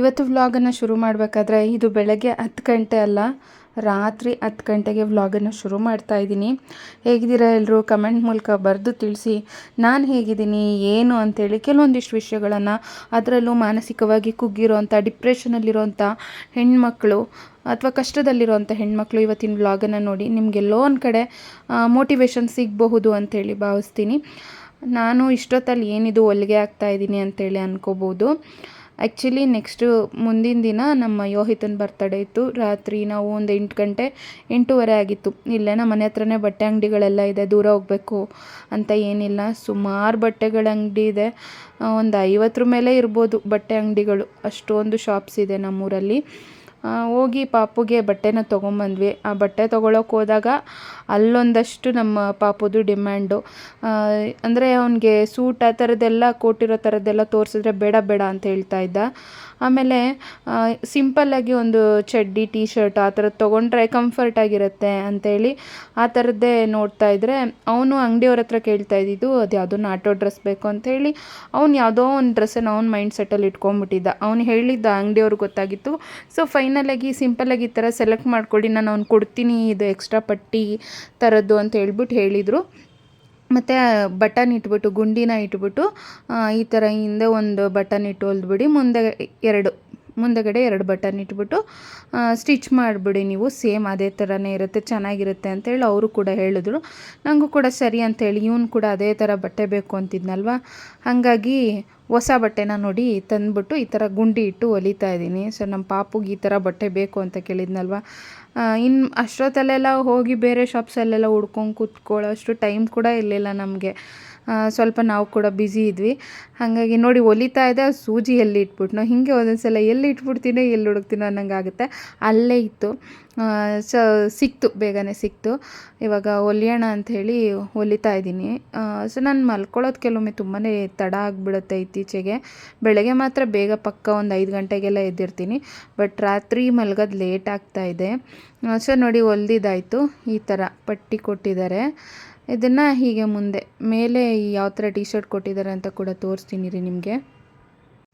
ಇವತ್ತು ವ್ಲಾಗನ್ನು ಶುರು ಮಾಡಬೇಕಾದ್ರೆ ಇದು ಬೆಳಗ್ಗೆ ಹತ್ತು ಗಂಟೆ ಅಲ್ಲ, ರಾತ್ರಿ ಹತ್ತು ಗಂಟೆಗೆ ವ್ಲಾಗನ್ನು ಶುರು ಮಾಡ್ತಾ ಇದ್ದೀನಿ. ಹೇಗಿದ್ದೀರಾ ಎಲ್ಲರೂ? ಕಮೆಂಟ್ ಮೂಲಕ ಬರೆದು ತಿಳಿಸಿ. ನಾನು ಹೇಗಿದ್ದೀನಿ, ಏನು ಅಂಥೇಳಿ ಕೆಲವೊಂದಿಷ್ಟು ವಿಷಯಗಳನ್ನು ಅದರಲ್ಲೂ ಮಾನಸಿಕವಾಗಿ ಕುಗ್ಗಿರೋಂಥ, ಡಿಪ್ರೆಷನಲ್ಲಿರೋಂಥ ಹೆಣ್ಮಕ್ಳು ಅಥವಾ ಕಷ್ಟದಲ್ಲಿರುವಂಥ ಹೆಣ್ಮಕ್ಳು ಇವತ್ತಿನ ವ್ಲಾಗನ್ನು ನೋಡಿ ನಿಮಗೆಲ್ಲೋ ಒಂದು ಕಡೆ ಮೋಟಿವೇಶನ್ ಸಿಗಬಹುದು ಅಂಥೇಳಿ ಭಾವಿಸ್ತೀನಿ. ನಾನು ಇಷ್ಟೊತ್ತಲ್ಲಿ ಏನಿದು ಹೊಲಿಗೆ ಆಗ್ತಾ ಇದ್ದೀನಿ ಅಂತೇಳಿ ಅನ್ಕೋಬೋದು. ಆ್ಯಕ್ಚುಲಿ ನೆಕ್ಸ್ಟು ಮುಂದಿನ ದಿನ ನಮ್ಮ ಯೋಹಿತನ ಬರ್ತಡೇ ಇತ್ತು. ರಾತ್ರಿ ನಾವು ಒಂದು ಎಂಟು ಗಂಟೆ, ಎಂಟೂವರೆ ಆಗಿತ್ತು. ಇಲ್ಲೇ ನಮ್ಮ ಮನೆ ಹತ್ರನೇ ಬಟ್ಟೆ ಅಂಗಡಿಗಳೆಲ್ಲ ಇದೆ. ದೂರ ಹೋಗಬೇಕು ಅಂತ ಏನಿಲ್ಲ. ಸುಮಾರು ಬಟ್ಟೆಗಳ ಅಂಗಡಿ ಇದೆ. ಒಂದು ಐವತ್ತರ ಮೇಲೆ ಇರ್ಬೋದು ಬಟ್ಟೆ ಅಂಗಡಿಗಳು. ಅಷ್ಟೊಂದು ಶಾಪ್ಸ್ ಇದೆ ನಮ್ಮೂರಲ್ಲಿ. ಹೋಗಿ ಪಾಪುಗೆ ಬಟ್ಟೆನ ತೊಗೊಂಬಂದ್ವಿ. ಆ ಬಟ್ಟೆ ತೊಗೊಳಕ್ಕೆ ಹೋದಾಗ ಅಲ್ಲೊಂದಷ್ಟು ನಮ್ಮ ಪಾಪುದು ಡಿಮ್ಯಾಂಡು. ಅಂದರೆ ಅವನಿಗೆ ಸೂಟ್ ಆ ಥರದ್ದೆಲ್ಲ ಕೊಟ್ಟಿರೋ ಥರದ್ದೆಲ್ಲ ತೋರಿಸಿದ್ರೆ ಬೇಡ ಬೇಡ ಅಂತ ಹೇಳ್ತಾ ಇದ್ದ. ಆಮೇಲೆ ಸಿಂಪಲ್ಲಾಗಿ ಒಂದು ಚಡ್ಡಿ ಟೀ ಶರ್ಟ್ ಆ ಥರದ್ದು ತೊಗೊಂಡ್ರೆ ಕಂಫರ್ಟ್ ಆಗಿರುತ್ತೆ ಅಂತೇಳಿ ಆ ಥರದ್ದೇ ನೋಡ್ತಾ ಇದ್ದರೆ ಅವನು ಅಂಗಡಿಯವ್ರ ಹತ್ರ ಕೇಳ್ತಾ ಇದ್ದಿದ್ದು, ಅದು ಯಾವುದೋ ನಾಟೋ ಡ್ರೆಸ್ ಬೇಕು ಅಂತೇಳಿ ಅವ್ನು ಯಾವುದೋ ಒಂದು ಡ್ರೆಸ್ಸನ್ನು ಅವ್ನ ಮೈಂಡ್ ಸೆಟ್ಟಲ್ಲಿ ಇಟ್ಕೊಂಡ್ಬಿಟ್ಟಿದ್ದ. ಅವ್ನು ಹೇಳಿದ್ದ ಅಂಗಡಿಯವ್ರಿಗೆ ಗೊತ್ತಾಗಿತ್ತು. ಸೊ ಫೈನಲಾಗಿ ಸಿಂಪಲ್ಲಾಗಿ ಈ ಥರ ಸೆಲೆಕ್ಟ್ ಮಾಡ್ಕೊಳ್ಳಿ ನಾನು ಅವ್ನು ಕೊಡ್ತೀನಿ ಇದು ಎಕ್ಸ್ಟ್ರಾ ಪಟ್ಟಿ ಥರದ್ದು ಅಂತ ಹೇಳ್ಬಿಟ್ಟು ಹೇಳಿದರು. ಮತ್ತು ಬಟನ್ ಇಟ್ಬಿಟ್ಟು, ಗುಂಡಿನ ಇಟ್ಬಿಟ್ಟು ಈ ಥರ ಹಿಂದೆ ಒಂದು ಬಟನ್ ಇಟ್ಟು ಹೊಲ್ದ್ಬಿಡಿ, ಮುಂದೆ ಎರಡು. ಮುಂದೆಗಡೆ ಎರಡು ಬಟನ್ ಇಟ್ಬಿಟ್ಟು ಸ್ಟಿಚ್ ಮಾಡಿಬಿಡಿ ನೀವು, ಸೇಮ್ ಅದೇ ಥರನೇ ಇರುತ್ತೆ, ಚೆನ್ನಾಗಿರುತ್ತೆ ಅಂತೇಳಿ ಅವರು ಕೂಡ ಹೇಳಿದ್ರು. ನನಗೂ ಕೂಡ ಸರಿ ಅಂತೇಳಿ, ಇವನು ಕೂಡ ಅದೇ ಥರ ಬಟ್ಟೆ ಬೇಕು ಅಂತಿದ್ನಲ್ವ? ಹಾಗಾಗಿ ಹೊಸ ಬಟ್ಟೆನ ನೋಡಿ ತಂದ್ಬಿಟ್ಟು ಈ ಥರ ಗುಂಡಿ ಇಟ್ಟು ಹೊಲಿತಾ ಇದ್ದೀನಿ. ಸೊ ನಮ್ಮ ಪಾಪುಗೆ ಈ ಥರ ಬಟ್ಟೆ ಬೇಕು ಅಂತ ಕೇಳಿದ್ನಲ್ವ? ಇನ್ನು ಅಷ್ಟೊತ್ತಲ್ಲೆಲ್ಲ ಹೋಗಿ ಬೇರೆ ಶಾಪ್ಸಲ್ಲೆಲ್ಲ ಹುಡ್ಕೊಂಡು ಕೂತ್ಕೊಳ್ಳೋ ಅಷ್ಟು ಟೈಮ್ ಕೂಡ ಇರಲಿಲ್ಲ ನಮಗೆ. ಸ್ವಲ್ಪ ನಾವು ಕೂಡ ಬ್ಯುಸಿ ಇದ್ವಿ. ಹಾಗಾಗಿ ನೋಡಿ ಒಲಿತಾ ಇದೆ ಸೂಜಿ ಎಲ್ಲಿ ಇಟ್ಬಿಟ್ನೋ, ಹೀಗೆ ಒಂದೊಂದು ಸಲ ಎಲ್ಲಿ ಇಟ್ಬಿಡ್ತೀನೋ, ಎಲ್ಲಿ ಹುಡುಕ್ತೀನೋ ಅನ್ನಂಗೆ ಆಗುತ್ತೆ ಅಲ್ಲೇ ಇತ್ತು. ಸೊ, ಸಿಕ್ತು, ಬೇಗನೆ ಸಿಕ್ತು. ಇವಾಗ ಒಲಿಯೋಣ ಅಂಥೇಳಿ ಒಲಿತಾ ಇದ್ದೀನಿ. ಸೊ, ನಾನು ಮಲ್ಕೊಳ್ಳೋದು ಕೆಲವೊಮ್ಮೆ ತುಂಬಾ ತಡ ಆಗಿಬಿಡುತ್ತೆ ಇತ್ತೀಚೆಗೆ. ಬೆಳಗ್ಗೆ ಮಾತ್ರ ಬೇಗ ಪಕ್ಕ ಒಂದು ಐದು ಗಂಟೆಗೆಲ್ಲ ಎದ್ದಿರ್ತೀನಿ. ಬಟ್ ರಾತ್ರಿ ಮಲ್ಗೋದು ಲೇಟ್ ಆಗ್ತಾ ಇದೆ. ಸೊ, ನೋಡಿ ಹೊಲ್ದಿದ್ದಾಯಿತು ಈ ಥರ ಪಟ್ಟಿ ಕೊಟ್ಟಿದ್ದಾರೆ. ಇದನ್ನು ಹೀಗೆ ಮುಂದೆ ಮೇಲೆ ಯಾವ ಥರ ಟಿ ಶರ್ಟ್ ಕೊಟ್ಟಿದ್ದಾರೆ ಅಂತ ಕೂಡ ತೋರಿಸ್ತೀನಿ ರೀ ನಿಮಗೆ.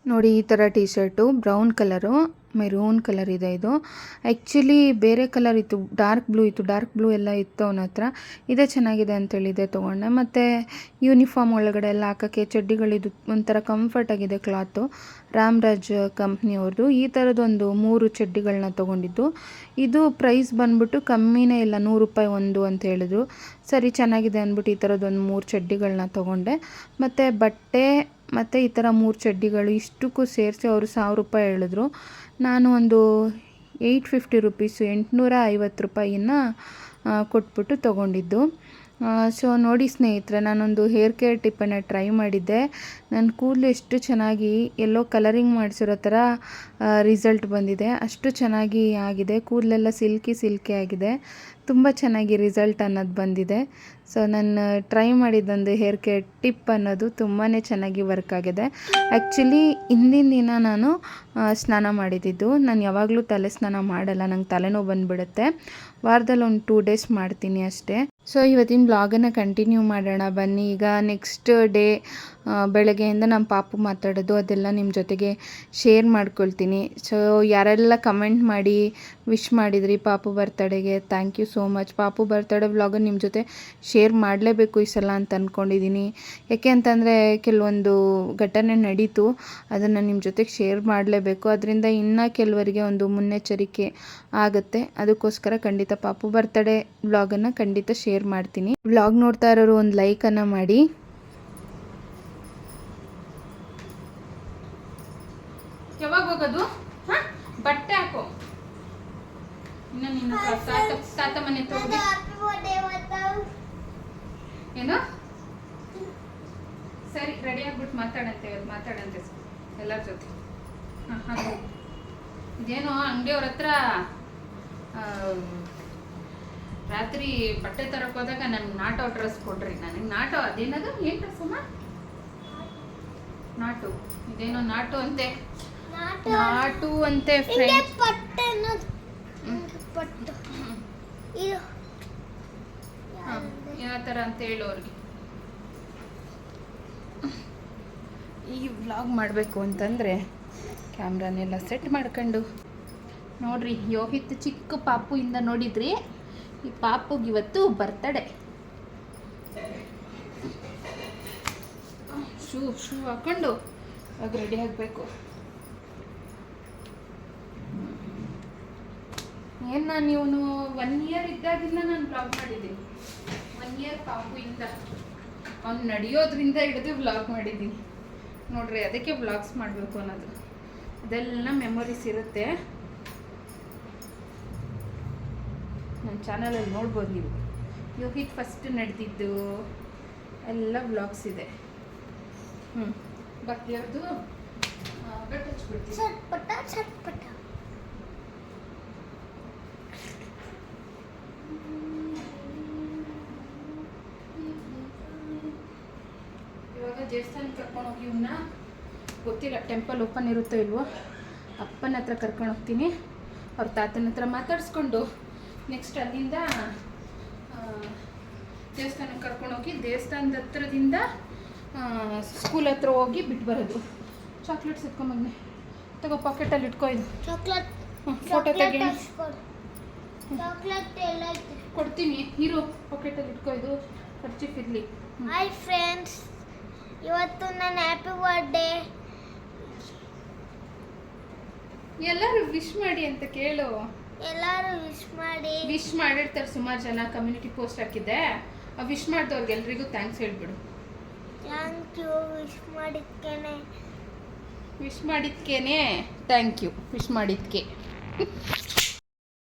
ನೋಡಿ, ಈ ಥರ T shirt brown colour maroon colour ಇದೆ ಇದು. ಆ್ಯಕ್ಚುಲಿ ಬೇರೆ ಕಲರ್ ಇತ್ತು ಡಾರ್ಕ್ ಬ್ಲೂ ಇತ್ತು ಡಾರ್ಕ್ ಬ್ಲೂ ಎಲ್ಲ ಇತ್ತು ಅವನ ಹತ್ರ. ಇದೇ ಚೆನ್ನಾಗಿದೆ ಅಂತೇಳಿದೆ ತೊಗೊಂಡೆ ಮತ್ತು ಯೂನಿಫಾರ್ಮ್ ಒಳಗಡೆ ಎಲ್ಲ ಹಾಕೋಕ್ಕೆ ಚಡ್ಡಿಗಳಿದ್ದು ಒಂಥರ ಕಂಫರ್ಟ್ ಆಗಿದೆ ಕ್ಲಾತು ರಾಮ್ರಾಜ್ ಕಂಪ್ನಿಯವ್ರದ್ದು ಈ ಥರದೊಂದು ಮೂರು ಚಡ್ಡಿಗಳನ್ನ ತೊಗೊಂಡಿದ್ದು. ಇದು ಪ್ರೈಸ್ ಬಂದ್ಬಿಟ್ಟು ಕಮ್ಮಿನೇ ಇಲ್ಲ, ನೂರು ರೂಪಾಯಿ ಒಂದು ಅಂತ ಹೇಳಿದ್ರು. ಸರಿ, ಚೆನ್ನಾಗಿದೆ ಅಂದ್ಬಿಟ್ಟು ಈ ಥರದ್ದೊಂದು ಮೂರು ಚಡ್ಡಿಗಳನ್ನ ತೊಗೊಂಡೆ. ಮತ್ತು ಬಟ್ಟೆ ಮತ್ತು ಈ ಥರ ಮೂರು ಚಡ್ಡಿಗಳು ಇಷ್ಟಕ್ಕೂ ಸೇರಿಸಿ ಅವರು ಸಾವಿರ ರೂಪಾಯಿ ಹೇಳಿದ್ರು. ನಾನು ಒಂದು ಏಯ್ಟ್ ಫಿಫ್ಟಿ ರುಪೀಸು ಎಂಟುನೂರ ಐವತ್ತು ರೂಪಾಯಿನ ಕೊಟ್ಬಿಟ್ಟು ತೊಗೊಂಡಿದ್ದು. ಸೊ ನೋಡಿ ಸ್ನೇಹಿತರೆ, ನಾನೊಂದು ಹೇರ್ ಕೇರ್ ಟಿಪ್ಪನ್ನು ಟ್ರೈ ಮಾಡಿದ್ದೆ. ನನ್ನ ಕೂದಲು ಎಷ್ಟು ಚೆನ್ನಾಗಿ ಎಲ್ಲೋ ಕಲರಿಂಗ್ ಮಾಡಿಸಿರೋ ಥರ ರಿಸಲ್ಟ್ ಬಂದಿದೆ. ಅಷ್ಟು ಚೆನ್ನಾಗಿ ಆಗಿದೆ. ಕೂದಲೆಲ್ಲ ಸಿಲ್ಕಿ ಸಿಲ್ಕಿ ಆಗಿದೆ. ತುಂಬ ಚೆನ್ನಾಗಿ ರಿಸಲ್ಟ್ ಅನ್ನೋದು ಬಂದಿದೆ. ಸೊ ನಾನು ಟ್ರೈ ಮಾಡಿದ್ದೊಂದು ಹೇರ್ ಕೇರ್ ಟಿಪ್ ಅನ್ನೋದು ತುಂಬಾ ಚೆನ್ನಾಗಿ ವರ್ಕ್ ಆಗಿದೆ. ಆ್ಯಕ್ಚುಲಿ ಹಿಂದಿನ ದಿನ ನಾನು ಸ್ನಾನ ಮಾಡಿದ್ದು. ನಾನು ಯಾವಾಗಲೂ ತಲೆ ಸ್ನಾನ ಮಾಡಲ್ಲ, ನಂಗೆ ತಲೆನೋವು ಬಂದುಬಿಡುತ್ತೆ. ವಾರದಲ್ಲಿ ಒಂದು ಟೂ ಡೇಸ್ ಮಾಡ್ತೀನಿ ಅಷ್ಟೇ. ಸೊ ಇವತ್ತಿನ ಬ್ಲಾಗನ್ನು ಕಂಟಿನ್ಯೂ ಮಾಡೋಣ. ಬನ್ನಿ, ಈಗ ನೆಕ್ಸ್ಟ್ ಡೇ ಬೆಳಗ್ಗೆಯಿಂದ ನಮ್ಮ ಪಾಪು ಮಾತಾಡೋದು, ಅದೆಲ್ಲ ನಿಮ್ಮ ಜೊತೆಗೆ ಶೇರ್ ಮಾಡ್ಕೊಳ್ತೀನಿ. ಸೊ ಯಾರೆಲ್ಲ ಕಮೆಂಟ್ ಮಾಡಿ ವಿಶ್ ಮಾಡಿದ್ರಿ ಪಾಪು ಬರ್ತಡೆಗೆ ಥ್ಯಾಂಕ್ ಯು ಸೋ ಮಚ್ ಪಾಪು ಬರ್ತಡೆ ವ್ಲಾಗನ್ನು ನಿಮ್ಮ ಜೊತೆ ಶೇರ್ ಮಾಡಲೇಬೇಕು ಈ ಸಲ ಅಂತ ಅಂದ್ಕೊಂಡಿದ್ದೀನಿ ಯಾಕೆ ಅಂತಂದರೆ, ಕೆಲವೊಂದು ಘಟನೆ ನಡೀತು, ಅದನ್ನು ನಿಮ್ಮ ಜೊತೆಗೆ ಶೇರ್ ಮಾಡಲೇಬೇಕು. ಅದರಿಂದ ಇನ್ನೂ ಕೆಲವರಿಗೆ ಒಂದು ಮುನ್ನೆಚ್ಚರಿಕೆ ಆಗುತ್ತೆ. ಅದಕ್ಕೋಸ್ಕರ ಖಂಡಿತ ಪಾಪು ಬರ್ತಡೇ ವ್ಲಾಗನ್ನು ಖಂಡಿತ ಶೇರ್ ಮಾಡ್ತೀನಿ. ವ್ಲಾಗ್ ನೋಡ್ತಾ ಇರೋರು ಒಂದು ಲೈಕನ್ನು ಮಾಡಿ. ಯಾವಾಗ ಹೋಗೋದು? ಬಟ್ಟೆ ಹಾಕೋ. ಇನ್ನು ನೀನು ತಾತ ಮನೆ ಹತ್ರ ಏನು? ಸರಿ ರೆಡಿ ಆಗ್ಬಿಟ್ಟು ಮಾತಾಡಂತೆ ಇವತ್ತು ಮಾತಾಡಂತೆ. ಎಲ್ಲರ ಜೊತೆ. ಹಾಂ ಹಾಂ ಇದೇನೋ ಅಂಗಡಿಯವ್ರ ಹತ್ರ ರಾತ್ರಿ ಬಟ್ಟೆ ತರಕ್ಕೆ ಹೋದಾಗ ನನಗೆ ನಾಟೋ ಡ್ರೆಸ್ ಕೊಡ್ರಿ. ನನಗೆ ನಾಟೋ ಅದೇನದು? ಏನು ಡ್ರೆಸ್ ಅಮ್ಮ ನಾಟು. ಇದೇನೋ ನಾಟು ಅಂತೆ. ನಾಟು ಅಂತೆ ಯಾವ ಥರ ಅಂತ ಹೇಳು ಅವ್ರಿಗೆ. ಈ ವ್ಲಾಗ್ ಮಾಡಬೇಕು ಅಂತಂದರೆ ಕ್ಯಾಮ್ರಾನೆಲ್ಲ ಸೆಟ್ ಮಾಡ್ಕೊಂಡು. ನೋಡ್ರಿ, ಯೋಹಿತ್ ಚಿಕ್ಕ ಪಾಪು ಇಂದ ನೋಡಿದ್ರಿ. ಈ ಪಾಪುಗೆ ಇವತ್ತು ಬರ್ತಡೆ ಶೂ ಶೂ ಹಾಕೊಂಡು ಅದು ರೆಡಿ ಆಗಬೇಕು. ಏನು ನಾನು ಇವನು ಒನ್ ಇಯರ್ ಇದ್ದಾಗಿಂದ ನಾನು ಬ್ಲಾಗ್ ಮಾಡಿದ್ದೀನಿ. ಒನ್ ಇಯರ್ ಪಾಪು ಇಂದ ಅವ್ನು ನಡೆಯೋದ್ರಿಂದ ಹಿಡಿದು ವ್ಲಾಗ್ ಮಾಡಿದ್ದೀನಿ. ನೋಡ್ರಿ, ಅದಕ್ಕೆ ಬ್ಲಾಗ್ಸ್ ಮಾಡಬೇಕು ಅನ್ನೋದು. ಅದೆಲ್ಲ ಮೆಮೊರೀಸ್ ಇರುತ್ತೆ. ನನ್ನ ಚಾನಲಲ್ಲಿ ನೋಡ್ಬೋದು ನೀವು. ಯೋಗಿತ್ ಫಸ್ಟ್ ನಡೆದಿದ್ದು ಎಲ್ಲ ಬ್ಲಾಗ್ಸ್ ಇದೆ. ಹ್ಞೂ ಯಾವುದು? ಇವಾಗ ದೇವಸ್ಥಾನಕ್ಕೆ ಕರ್ಕೊಂಡು ಹೋಗಿ ಇವನ್ನ ಗೊತ್ತಿಲ್ಲ ಟೆಂಪಲ್ ಓಪನ್ ಇರುತ್ತೋ ಇಲ್ವೋ? ಅಪ್ಪನ ಹತ್ರ ಕರ್ಕೊಂಡು ಹೋಗ್ತೀನಿ. ಅವ್ರ ತಾತನ ಹತ್ರ ಮಾತಾಡಿಸ್ಕೊಂಡು. ನೆಕ್ಸ್ಟ್ ಅಲ್ಲಿಂದ ದೇವಸ್ಥಾನಕ್ಕೆ ಕರ್ಕೊಂಡು ಹೋಗಿ ದೇವಸ್ಥಾನದ ಹತ್ರದಿಂದ ಸ್ಕೂಲ್ ಹತ್ರ ಹೋಗಿ ಬಿಟ್ಟು ಬರೋದು. ಚಾಕ್ಲೇಟ್ಸ್ ಎತ್ಕೊಂಬಂದೆ ತಗೋ ಪಾಕೆಟಲ್ಲಿ ಇಟ್ಕೋ ಇದು. ಚಾಕ್ಲೇಟ್ ಫೋಟೋ ತೆಗೆ ಚಾಕ್ಲೇಟ್ ಎಲ್ಲ ಐತೆ ಕೊಡ್ತೀನಿ. ಇರು ಪಾಕೆಟಲ್ಲಿ ಇಟ್ಕೋ ಇದು. ಖರ್ಚಿಫ್ ಇರಲಿ ಹಾಯ್ ಫ್ರೆಂಡ್ಸ್ ಇವತ್ತು ನನ್ನ ಹ್ಯಾಪಿ ಬರ್ಡೇ ಎಲ್ಲರೂ ವಿಶ್ ಮಾಡಿ ಅಂತ ಕೇಳು. ಎಲ್ಲರೂ ವಿಶ್ ಮಾಡಿ. ವಿಶ್ ಮಾಡಿರ್ತಾರೆ ಸುಮಾರು ಜನ ಕಮ್ಯುನಿಟಿ ಪೋಸ್ಟ್ ಹಾಕಿದ್ದೆ. ಆ ವಿಶ್ ಮಾಡಿದವ್ರಿಗೆ ಎಲ್ರಿಗೂ ಥ್ಯಾಂಕ್ಸ್ ಹೇಳ್ಬಿಡು. ಥ್ಯಾಂಕ್ ಯು ವಿಶ್ ಮಾಡಿದ್ಕೇನೆ. ವಿಶ್ ಮಾಡಿದ್ಕೇನೆ. ಥ್ಯಾಂಕ್ ಯು ವಿಶ್ ಮಾಡಿದ್ಕೆ.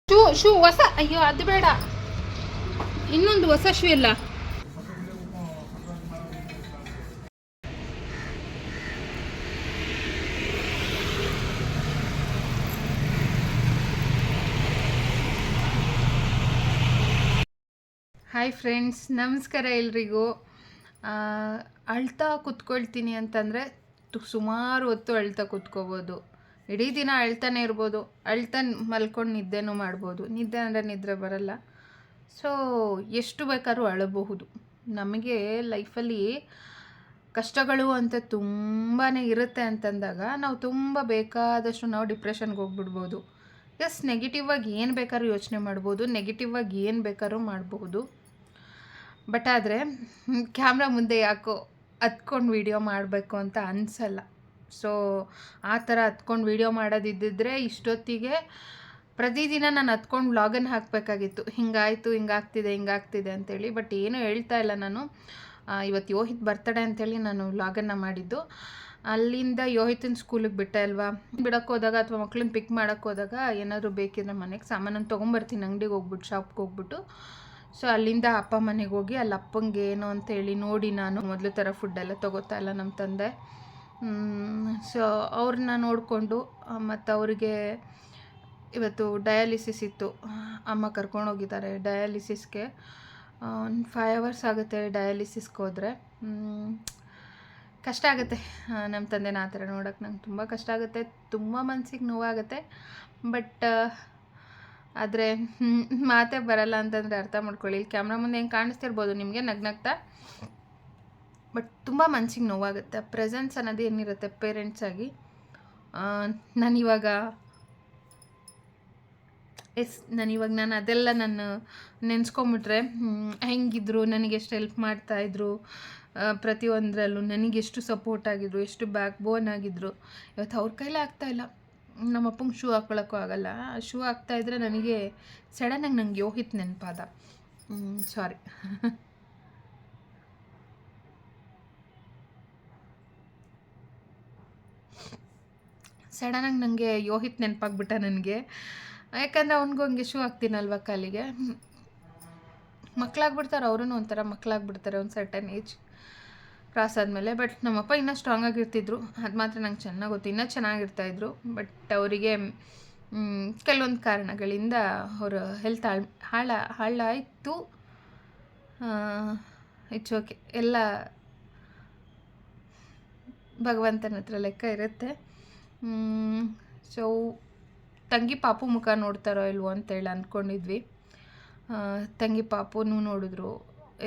ಶೂ ಶೂ ಹೊಸ ಅಯ್ಯೋ ಅದು ಬೇಡ. ಇನ್ನೊಂದು ಹೊಸ ಶೂ ಇಲ್ಲ ಹಾಯ್ ಫ್ರೆಂಡ್ಸ್ ನಮಸ್ಕಾರ ಎಲ್ರಿಗೂ. ಅಳ್ತಾ ಕುತ್ಕೊಳ್ತೀನಿ ಅಂತಂದರೆ ಸುಮಾರು ಹೊತ್ತು ಅಳ್ತಾ ಕುತ್ಕೋಬೋದು. ಇಡೀ ದಿನ ಅಳ್ತಾನೆ ಇರ್ಬೋದು. ಅಳ್ತಾ ಮಲ್ಕೊಂಡು ನಿದ್ದೆನೂ ಮಾಡ್ಬೋದು. ನಿದ್ದೆ ಅಂದರೆ ನಿದ್ರೆ ಬರಲ್ಲ. ಸೊ ಎಷ್ಟು ಬೇಕಾದ್ರೂ ಅಳಬಹುದು. ನಮಗೆ ಲೈಫಲ್ಲಿ ಕಷ್ಟಗಳು ಅಂತ ತುಂಬಾ ಇರುತ್ತೆ ಅಂತಂದಾಗ ನಾವು ತುಂಬ ಬೇಕಾದಷ್ಟು ನಾವು ಡಿಪ್ರೆಷನ್ಗೆ ಹೋಗ್ಬಿಡ್ಬೋದು. ಎಸ್ ನೆಗೆಟಿವ್ ಆಗಿ ಏನು ಬೇಕಾದ್ರೂ ಯೋಚನೆ ಮಾಡ್ಬೋದು. ನೆಗೆಟಿವ್ ಆಗಿ ಏನು ಬೇಕಾದ್ರೂ ಮಾಡಬಹುದು ಬಟ್ ಆದರೆ ಕ್ಯಾಮ್ರಾ ಮುಂದೆ ಯಾಕೋ ಹತ್ಕೊಂಡು ವೀಡಿಯೋ ಮಾಡಬೇಕು ಅಂತ ಅನಿಸಲ್ಲ. ಸೊ ಆ ಥರ ಹತ್ಕೊಂಡು ವೀಡಿಯೋ ಮಾಡೋದಿದ್ದಿದ್ರೆ ಇಷ್ಟೊತ್ತಿಗೆ ಪ್ರತಿದಿನ ನಾನು ಹತ್ಕೊಂಡು ವ್ಲಾಗನ್ನು ಹಾಕಬೇಕಾಗಿತ್ತು. ಹಿಂಗಾಯಿತು, ಹಿಂಗಾಗ್ತಿದೆ ಹಿಂಗಾಗ್ತಿದೆ ಅಂತೇಳಿ. ಬಟ್ ಏನೂ ಹೇಳ್ತಾ ಇಲ್ಲ ನಾನು. ಇವತ್ತು ಯೋಹಿತ್ ಬರ್ತಡೆ ಅಂತೇಳಿ ನಾನು ವ್ಲಾಗನ್ನು ಮಾಡಿದ್ದು. ಅಲ್ಲಿಂದ ಯೋಹಿತನ ಸ್ಕೂಲಿಗೆ ಬಿಟ್ಟೆ ಅಲ್ವಾ? ಬಿಡಕ್ಕೆ ಹೋದಾಗ ಅಥವಾ ಮಕ್ಳನ್ನ ಪಿಕ್ ಮಾಡೋಕ್ಕೆ ಹೋದಾಗ ಏನಾದರೂ ಬೇಕಿದ್ರೆ ಮನೆಗೆ ಸಾಮಾನನ್ನು ತೊಗೊಂಬರ್ತೀನಿ. ಅಂಗಡಿಗೆ ಹೋಗ್ಬಿಟ್ಟು ಶಾಪ್ಗೆ ಹೋಗ್ಬಿಟ್ಟು. ಸೊ ಅಲ್ಲಿಂದ ಅಪ್ಪ ಮನೆಗೆ ಹೋಗಿ ಅಲ್ಲಿ ಅಪ್ಪಂಗೆ ಏನು ಅಂತೇಳಿ ನೋಡಿ ನಾನು. ಮೊದಲು ಥರ ಫುಡ್ಡೆಲ್ಲ ತೊಗೋತಾ ಇಲ್ಲ ನಮ್ಮ ತಂದೆ. ಸೊ ಅವ್ರನ್ನ ನೋಡಿಕೊಂಡು ಮತ್ತು ಅವರಿಗೆ ಇವತ್ತು ಡಯಾಲಿಸಿಸ್ ಇತ್ತು. ಅಮ್ಮ ಕರ್ಕೊಂಡು ಹೋಗಿದ್ದಾರೆ ಡಯಾಲಿಸಿಸ್ಗೆ ಒಂದು ಫೈವ್ ಅವರ್ಸ್ ಆಗುತ್ತೆ ಡಯಾಲಿಸಿಸ್ಗೆ ಹೋದರೆ. ಕಷ್ಟ ಆಗುತ್ತೆ. ನಮ್ಮ ತಂದೆನ ಆ ಥರ ನೋಡೋಕೆ ನಂಗೆ ತುಂಬ ಕಷ್ಟ ಆಗುತ್ತೆ. ತುಂಬ ಮನ್ಸಿಗೆ ನೋವಾಗುತ್ತೆ. ಬಟ್ ಆದರೆ ಮಾತೇ ಬರಲ್ಲ ಅಂತಂದರೆ ಅರ್ಥ ಮಾಡ್ಕೊಳ್ಳಿ. ಇಲ್ಲಿ ಕ್ಯಾಮ್ರಾ ಮುಂದೆ ಹೆಂಗೆ ಕಾಣಿಸ್ತಿರ್ಬೋದು ನಿಮಗೆ ನಗ್ನಗ್ತಾ? ಬಟ್ ತುಂಬ ಮನ್ಸಿಗೆ ನೋವಾಗುತ್ತೆ. ಪ್ರೆಸೆನ್ಸ್ ಅನ್ನೋದು ಏನಿರುತ್ತೆ ಪೇರೆಂಟ್ಸಾಗಿ ನಾನಿವಾಗ ಎಸ್ ನಾನಿವಾಗ ನಾನು ಅದೆಲ್ಲ ನಾನು ನೆನೆಸ್ಕೊಂಬಿಟ್ರೆ ಹೆಂಗಿದ್ರು, ನನಗೆ ಎಷ್ಟು ಹೆಲ್ಪ್ ಮಾಡ್ತಾಯಿದ್ರು ಪ್ರತಿಯೊಂದರಲ್ಲೂ ನನಗೆ ಎಷ್ಟು ಸಪೋರ್ಟ್ ಆಗಿದ್ರು, ಎಷ್ಟು ಬ್ಯಾಕ್ ಬೋನ್ ಆಗಿದ್ರು. ಇವತ್ತು ಅವ್ರ ಕೈಲೇ ಆಗ್ತಾಯಿಲ್ಲ ನಮ್ಮ ಅಪ್ಪಂಗೆ ಶೂ ಹಾಕ್ಕೊಳಕ್ಕೂ ಆಗಲ್ಲ ಶೂ ಹಾಕ್ತಾಯಿದ್ರೆ ನನಗೆ ಸಡನ್ನಾಗಿ ನಂಗೆ ಯೋಹಿತ್ ನೆನಪಾದ. ಸಾರಿ ಸಡನ್ನಾಗಿ ನನಗೆ ಯೋಹಿತ್ ನೆನಪಾಗ್ಬಿಟ್ಟ ನನಗೆ. ಯಾಕಂದರೆ ಅವ್ನಿಗೂ ಹಂಗೆ ಶೂ ಹಾಕ್ತೀನಲ್ವ ಕಾಲಿಗೆ? ಮಕ್ಕಳಾಗ್ಬಿಡ್ತಾರೆ ಅವರೂ ಒಂಥರ ಮಕ್ಕಳಾಗ್ಬಿಡ್ತಾರೆ ಒಂದು ಸರ್ಟನ್ ಏಜ್ ಕ್ರಾಸ್ ಆದಮೇಲೆ ಬಟ್ ನಮ್ಮಪ್ಪ ಇನ್ನೂ ಸ್ಟ್ರಾಂಗ್ ಆಗಿರ್ತಿದ್ರು. ಅದು ಮಾತ್ರ ನಂಗೆ ಚೆನ್ನಾಗಿ ಗೊತ್ತು. ಇನ್ನೂ ಚೆನ್ನಾಗಿರ್ತಾಯಿದ್ರು ಬಟ್ ಅವರಿಗೆ ಕೆಲವೊಂದು ಕಾರಣಗಳಿಂದ ಅವರ ಹೆಲ್ತ್ ಹಾಳು, ಹಾಳ, ಹಾಳಾಯಿತು. ಇಟ್ಸ್ ಓಕೆ ಎಲ್ಲ ಭಗವಂತನ ಹತ್ರ ಲೆಕ್ಕ ಇರುತ್ತೆ. ಸೊ ತಂಗಿ ಪಾಪು ಮುಖ ನೋಡ್ತಾರೋ ಇಲ್ವೋ ಅಂತೇಳಿ ಅಂದ್ಕೊಂಡಿದ್ವಿ ತಂಗಿ ಪಾಪುನೂ ನೋಡಿದ್ರು,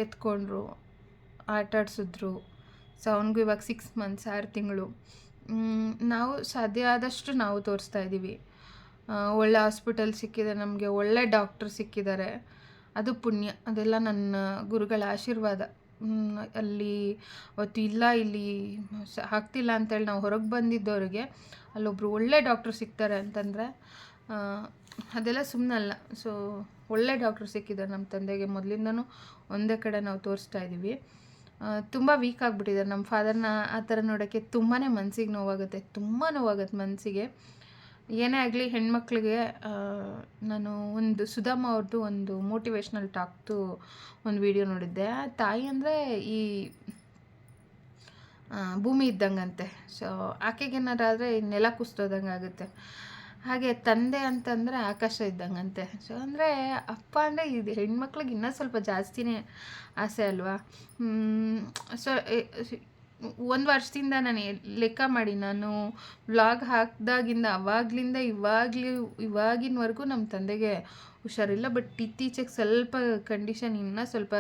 ಎತ್ಕೊಂಡ್ರು, ಆಟಾಡ್ಸಿದ್ರು. ಸೊ ಅವನಿಗೂ ಇವಾಗ ಸಿಕ್ಸ್ ಮಂತ್ಸ್ ಆರು ತಿಂಗಳು. ನಾವು ಸಾಧ್ಯ ಆದಷ್ಟು ನಾವು ತೋರಿಸ್ತಾ ಇದ್ದೀವಿ. ಒಳ್ಳೆ ಹಾಸ್ಪಿಟಲ್ ಸಿಕ್ಕಿದೆ, ನಮಗೆ ಒಳ್ಳೆ ಡಾಕ್ಟ್ರ್ ಸಿಕ್ಕಿದ್ದಾರೆ. ಅದು ಪುಣ್ಯ, ಅದೆಲ್ಲ ನನ್ನ ಗುರುಗಳ ಆಶೀರ್ವಾದ. ಅಲ್ಲಿ ಅವತ್ತು ಇಲ್ಲ, ಇಲ್ಲಿ ಆಗ್ತಿಲ್ಲ ಅಂತೇಳಿ ನಾವು ಹೊರಗೆ ಬಂದಿದ್ದವ್ರಿಗೆ ಅಲ್ಲೊಬ್ರು ಒಳ್ಳೆ ಡಾಕ್ಟ್ರು ಸಿಗ್ತಾರೆ ಅಂತಂದರೆ ಅದೆಲ್ಲ ಸುಮ್ಮನಲ್ಲ ಸೊ ಒಳ್ಳೆ ಡಾಕ್ಟ್ರು ಸಿಕ್ಕಿದ್ದಾರೆ ನಮ್ಮ ತಂದೆಗೆ ಮೊದಲಿಂದನೂ ಒಂದೇ ಕಡೆ ನಾವು ತೋರಿಸ್ತಾ ಇದ್ದೀವಿ. ತುಂಬ ವೀಕ್ ಆಗಿಬಿಟ್ಟಿದ್ದಾರೆ ನಮ್ಮ ಫಾದರ್ನ ಆ ಥರ ನೋಡೋಕ್ಕೆ ತುಂಬಾ ಮನಸ್ಸಿಗೆ ನೋವಾಗುತ್ತೆ. ತುಂಬ ನೋವಾಗುತ್ತೆ ಮನಸ್ಸಿಗೆ ಏನೇ ಆಗಲಿ ಹೆಣ್ಮಕ್ಳಿಗೆ ನಾನು ಒಂದು ಸುಧಾಮ ಅವ್ರದ್ದು ಒಂದು ಮೋಟಿವೇಶ್ನಲ್ ಟಾಕ್ದು ಒಂದು ವಿಡಿಯೋ ನೋಡಿದ್ದೆ. ತಾಯಿ ಅಂದರೆ ಈ ಭೂಮಿ ಇದ್ದಂಗಂತೆ. ಸೊ ಆಕೆಗೇನಾದ್ರೆ ನೆಲ ಕುಸ್ತೋದಂಗೆ ಆಗುತ್ತೆ ಹಾಗೆ ತಂದೆ ಅಂತಂದರೆ ಆಕಾಶ ಇದ್ದಂಗಂತೆ. ಸೊ ಅಂದರೆ ಅಪ್ಪ ಅಂದರೆ ಇದು ಹೆಣ್ಮಕ್ಳಿಗೆ ಇನ್ನೂ ಸ್ವಲ್ಪ ಜಾಸ್ತಿನೇ ಆಸೆ ಅಲ್ವಾ? ಸೊ ಒಂದು ವರ್ಷದಿಂದ ನಾನು ಲೆಕ್ಕ ಮಾಡಿ ನಾನು ವ್ಲಾಗ್ ಹಾಕಿದಾಗಿಂದ ಅವಾಗಲಿಂದ ಇವಾಗಲೂ, ಇವಾಗಿನವರೆಗೂ ನಮ್ಮ ತಂದೆಗೆ ಹುಷಾರಿಲ್ಲ. ಬಟ್ ಇತ್ತೀಚೆಗೆ ಸ್ವಲ್ಪ ಕಂಡೀಷನ್ ಇನ್ನೂ ಸ್ವಲ್ಪ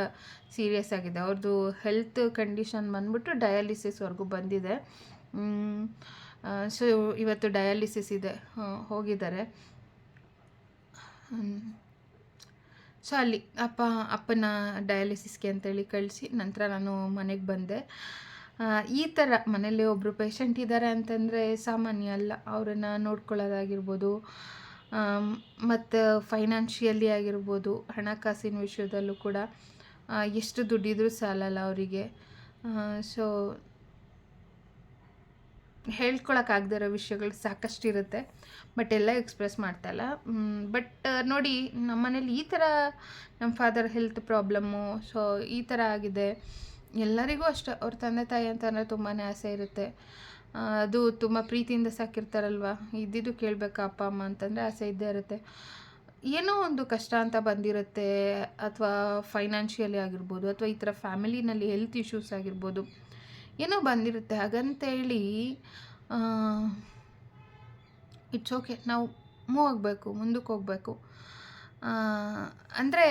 ಸೀರಿಯಸ್ ಆಗಿದೆ. ಅವ್ರದ್ದು ಹೆಲ್ತ್ ಕಂಡೀಷನ್ ಬಂದ್ಬಿಟ್ಟು ಡಯಾಲಿಸಿಸ್ವರೆಗೂ ಬಂದಿದೆ. ಸೊ ಇವತ್ತು ಡಯಾಲಿಸಿಸ್ ಇದೆ. ಹೋಗಿದ್ದಾರೆ. ಸೊ ಅಲ್ಲಿ ಅಪ್ಪ, ಅಪ್ಪನ ಡಯಾಲಿಸಿಸ್ಗೆ ಅಂತೇಳಿ ಕಳಿಸಿ, ನಂತರ ನಾನು ಮನೆಗೆ ಬಂದೆ. ಈ ಥರ ಮನೇಲಿ ಒಬ್ಬರು ಪೇಷಂಟ್ ಇದ್ದಾರೆ ಅಂತಂದರೆ ಸಾಮಾನ್ಯ ಅಲ್ಲ. ಅವರನ್ನು ನೋಡ್ಕೊಳ್ಳೋದಾಗಿರ್ಬೋದು ಮತ್ತು ಫೈನಾನ್ಷಿಯಲಿ ಆಗಿರ್ಬೋದು, ಹಣಕಾಸಿನ ವಿಷಯದಲ್ಲೂ ಕೂಡ ಎಷ್ಟು ದುಡ್ಡಿದ್ರೂ ಸಾಲಲ್ಲ ಅವರಿಗೆ. ಸೊ ಹೇಳ್ಕೊಳಕ್ಕಾಗದೇ ಇರೋ ವಿಷಯಗಳು ಸಾಕಷ್ಟು ಇರುತ್ತೆ ಬಟ್ ಎಲ್ಲ ಎಕ್ಸ್ಪ್ರೆಸ್ ಮಾಡ್ತಾಯಿಲ್ಲ ಬಟ್ ನೋಡಿ, ನಮ್ಮ ಮನೇಲಿ ಈ ಥರ ನಮ್ಮ ಫಾದರ್ ಹೆಲ್ತ್ ಪ್ರಾಬ್ಲಮ್ಮು ಸೊ ಈ ಥರ ಆಗಿದೆ. ಎಲ್ಲರಿಗೂ ಅಷ್ಟೇ, ಅವ್ರ ತಂದೆ ತಾಯಿ ಅಂತಂದರೆ ತುಂಬಾ ಆಸೆ ಇರುತ್ತೆ. ಅದು ತುಂಬ ಪ್ರೀತಿಯಿಂದ ಸಾಕಿರ್ತಾರಲ್ವ? ಇದ್ದಿದ್ದು ಕೇಳಬೇಕಾ ಅಪ್ಪ, ಅಮ್ಮ ಅಂತಂದರೆ ಆಸೆ ಇದ್ದೇ ಇರುತ್ತೆ. ಏನೋ ಒಂದು ಕಷ್ಟ ಅಂತ ಬಂದಿರುತ್ತೆ, ಅಥವಾ ಫೈನಾನ್ಷಿಯಲಿ ಆಗಿರ್ಬೋದು, ಅಥವಾ ಈ ಥರ ಫ್ಯಾಮಿಲಿನಲ್ಲಿ ಹೆಲ್ತ್ ಇಶ್ಯೂಸ್ ಆಗಿರ್ಬೋದು. ಏನೋ ಬಂದಿರುತ್ತೆ. ಹಾಗಂತೇಳಿ ಇಟ್ಸ್ ಓಕೆ ನಾವು ಮೂವ್ ಆಗಬೇಕು, ಮುಂದಕ್ಕೆ ಹೋಗಬೇಕು. ಅಂದರೆ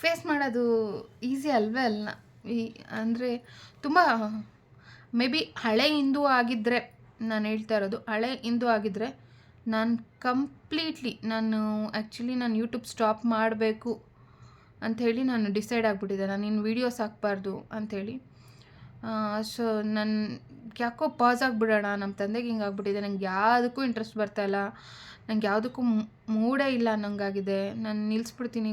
ಫೇಸ್ ಮಾಡೋದು ಈಸಿ ಅಲ್ವೇ ಅಲ್ಲ? ಈ, ಅಂದರೆ ತುಂಬ ಮೇ ಬಿ ಹಳೆ ಹಿಂದೂ ಆಗಿದ್ದರೆ ನಾನು ಹೇಳ್ತಾ ಇರೋದು, ಹಳೆ ಹಿಂದೂ ಆಗಿದ್ದರೆ ನಾನು ಕಂಪ್ಲೀಟ್ಲಿ ನಾನು ಆ್ಯಕ್ಚುಲಿ ನಾನು ಯೂಟ್ಯೂಬ್ ಸ್ಟಾಪ್ ಮಾಡಬೇಕು ಅಂಥೇಳಿ ನಾನು ಡಿಸೈಡ್ ಆಗಿಬಿಟ್ಟಿದ್ದೆ. ನಾನು ಇನ್ನು ವೀಡಿಯೋಸ್ ಹಾಕ್ಬಾರ್ದು ಅಂಥೇಳಿ ಸೊ ನನ್ನ ಯಾಕೋ ಪಾಸ್ ಆಗಿಬಿಡೋಣ ನಮ್ಮ ತಂದೆಗೆ ಹಿಂಗೆ ಆಗ್ಬಿಟ್ಟಿದೆ. ನಂಗೆ ಯಾವುದಕ್ಕೂ ಇಂಟ್ರೆಸ್ಟ್ ಬರ್ತಾಯಿಲ್ಲ ನಂಗೆ ಯಾವುದಕ್ಕೂ ಮೂಡೇ ಇಲ್ಲ ಅನ್ನೋಂಗಾಗಿದೆ ನಾನು ನಿಲ್ಲಿಸ್ಬಿಡ್ತೀನಿ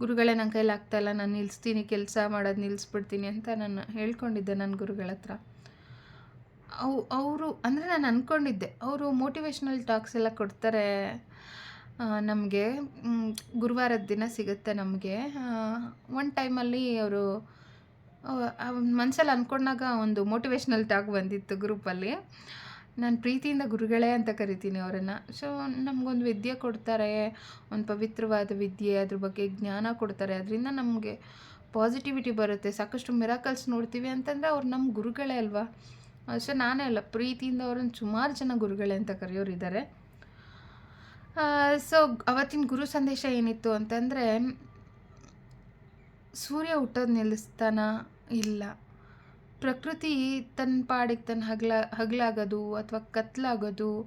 ಗುರುಗಳೇ ನನ್ನ ಕೈಲಿ ಆಗ್ತಾಯಿಲ್ಲ ನಾನು ನಿಲ್ಲಿಸ್ತೀನಿ ಕೆಲಸ ಮಾಡೋದು ನಿಲ್ಲಿಸ್ಬಿಡ್ತೀನಿ ಅಂತ ನಾನು ಹೇಳ್ಕೊಂಡಿದ್ದೆ ನನ್ನ ಗುರುಗಳ ಹತ್ರ. ಅವು, ಅವರು, ಅಂದರೆ ನಾನು ಅಂದ್ಕೊಂಡಿದ್ದೆ ಅವರು ಮೋಟಿವೇಶ್ನಲ್ ಟಾಕ್ಸ್ ಎಲ್ಲ ಕೊಡ್ತಾರೆ. ನಮಗೆ. ಗುರುವಾರದ ದಿನ ಸಿಗುತ್ತೆ ನಮಗೆ. ಒನ್ ಟೈಮಲ್ಲಿ ಅವರು ಮನಸ್ಸಲ್ಲಿ ಅಂದ್ಕೊಂಡಾಗ ಒಂದು ಮೋಟಿವೇಶ್ನಲ್ ಟಾಕ್ ಬಂದಿತ್ತು ಗ್ರೂಪಲ್ಲಿ. ನಾನು ಪ್ರೀತಿಯಿಂದ ಗುರುಗಳೇ ಅಂತ ಕರಿತೀನಿ ಅವರನ್ನು. ಸೊ ನಮಗೊಂದು ವಿದ್ಯೆ ಕೊಡ್ತಾರೆ. ಒಂದು ಪವಿತ್ರವಾದ ವಿದ್ಯೆ, ಅದ್ರ ಬಗ್ಗೆ ಜ್ಞಾನ ಕೊಡ್ತಾರೆ. ಅದರಿಂದ ನಮಗೆ ಪಾಸಿಟಿವಿಟಿ ಬರುತ್ತೆ. ಸಾಕಷ್ಟು ಮಿರಾಕಲ್ಸ್ ನೋಡ್ತೀವಿ ಅಂತಂದರೆ ಅವ್ರು ನಮ್ಮ ಗುರುಗಳೇ ಅಲ್ವಾ? ಸೊ ನಾನೇ ಅಲ್ಲ. ಪ್ರೀತಿಯಿಂದ ಅವ್ರನ್ನ ಸುಮಾರು ಜನ ಗುರುಗಳೇ ಅಂತ ಕರೆಯೋರಿದ್ದಾರೆ. ಸೊ ಅವತ್ತಿನ ಗುರು ಸಂದೇಶ ಏನಿತ್ತು ಅಂತಂದರೆ, ಸೂರ್ಯ ಹುಟ್ಟೋದು ನಿಲ್ಲಿಸ್ತಾನ ಇಲ್ಲ. ಪ್ರಕೃತಿ ತನ್ನ ಪಾಡಿಗೆ ತನ್ನ ಹಗಲ, ಹಗಲಾಗೋದು ಅಥವಾ ಕತ್ಲಾಗೋದು